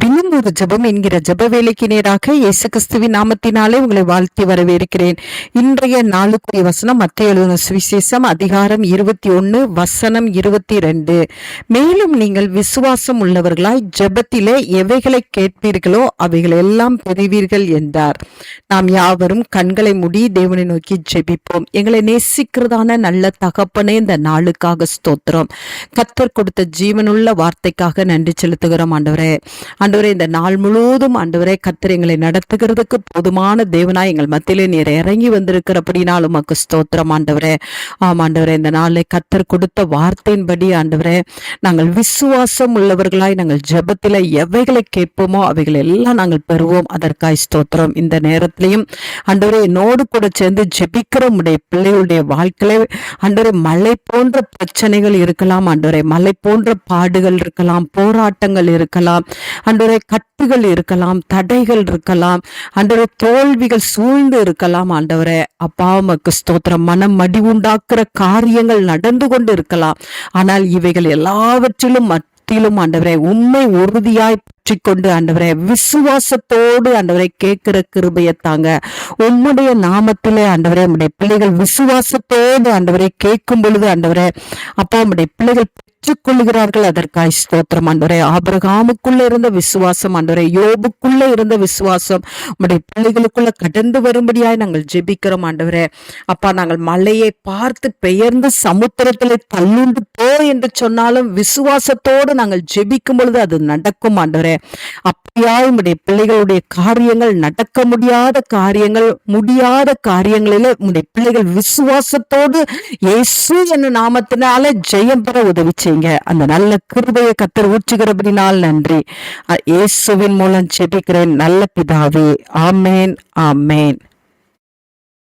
தினம் ஒரு ஜெபம் என்கிற ஜெப வேலைக்கு நேராக இயேசு கிறிஸ்துவின் நாமத்தினாலே உங்களை வாழ்த்தி வரவேற்கிறேன். இன்றைய நாளுக்குரிய வசனம் மத்திய எழுதின சுவிசேஷம் அதிகாரம் இருபத்தி ஒன்னு வசனம் இருபத்தி ரெண்டு. மேலும் நீங்கள் விசுவாசம் உள்ளவர்களாய் ஜெபத்திலே எவைகளை கேட்பீர்களோ அவைகள் எல்லாம் பெறுவீர்கள் என்றார். நாம் யாவரும் கண்களை மூடி தேவனை நோக்கி ஜெபிப்போம். எங்களை நேசிக்கிறதான நல்ல தகப்பனே இந்த நாளுக்காக ஸ்தோத்திரம். கத்தர் கொடுத்த ஜீவனுள்ள வார்த்தைக்காக நன்றி செலுத்துகிறோம் ஆண்டவரே. ஆண்டவரே இந்த நாள் முழுவதும் ஆண்டவரே கத்தர் எங்களை நடத்துகிறதுக்கு போதுமான தேவனாய் எங்கள் மத்தியிலே நீர் இறங்கி வந்திருக்கிறபடினால் உமக்கு ஸ்தோத்திரம் ஆண்டவரே. ஆம் ஆண்டவரே இந்த நாளை கத்தர் கொடுத்த வார்த்தையின்படி ஆண்டவரே நாங்கள் விசுவாசம் உள்ளவர்களாய் நாங்கள் ஜெபத்தில் எவைகளை கேட்போமோ அவைகள் எல்லாம் நாங்கள் பெறுவோம். அதற்காய் ஸ்தோத்திரம். இந்த நேரத்திலையும் ஆண்டவரே என்னோடு கூட சேர்ந்து ஜெபிக்கிற உடைய பிள்ளைகளுடைய வாழ்க்கையில ஆண்டவரே மலை போன்ற பிரச்சனைகள் இருக்கலாம் ஆண்டவரே மலை போன்ற பாடுகள் இருக்கலாம் போராட்டங்கள் இருக்கலாம். அன்றரை கட்டுகள் இருக்கலாம் தடைகள் இருக்கலாம் அன்றரை தோல்விகள் சூழ்ந்து இருக்கலாம் ஆண்டவரே. அப்பா உமக்கு ஸ்தோத்திரம். மனம் மடிவுண்டாக்குற காரியங்கள் நடந்து கொண்டு இருக்கலாம். ஆனால் இவைகள் எல்லாவற்றிலும் மத்தியிலும் ஆண்டவரே உண்மை உறுதியாய் பற்றி கொண்டு ஆண்டவரே விசுவாசத்தோடு ஆண்டவரை கேட்கிற கிருபையை தாங்க. உம்முடைய நாமத்திலே ஆண்டவரே நம்முடைய பிள்ளைகள் விசுவாசத்தோடு ஆண்டவரை கேட்கும் பொழுது ஆண்டவரே அப்பா உம்முடைய பிள்ளைகள் பெற்றுக்கொள்கிறார்கள் அதற்காய் ஸ்தோத்திரம். ஆண்டவரே ஆபரகாமுக்குள்ள இருந்த விசுவாசம் ஆண்டவரே யோபுக்குள்ள இருந்த விசுவாசம் உடைய பிள்ளைகளுக்குள்ள கடந்து வரும்படியாய் நாங்கள் ஜெபிக்கிறோம் ஆண்டவரே. அப்பா நாங்கள் மலையை பார்த்து பெயர்ந்து சமுத்திரத்திலே தள்ளுண்டு போ என்று சொன்னாலும் விசுவாசத்தோடு நாங்கள் ஜெபிக்கும் பொழுது அது நடக்கும் ஆண்டவரே. அப்படியாய் உடைய பிள்ளைகளுடைய காரியங்கள் நடக்க முடியாத காரியங்கள் முடியாத காரியங்களில உடைய பிள்ளைகள் விசுவாசத்தோடு இயேசு என்ன நாமத்தினால ஜெயம் பெற உதவி செய்யுங்க. அந்த நல்ல கிருபையை கத்தர் ஊற்றுகிறபடினால் நன்றி. இயேசுவின் மூலம் செபிக்கிறேன் நல்ல பிதாவே. ஆமேன் ஆமேன்.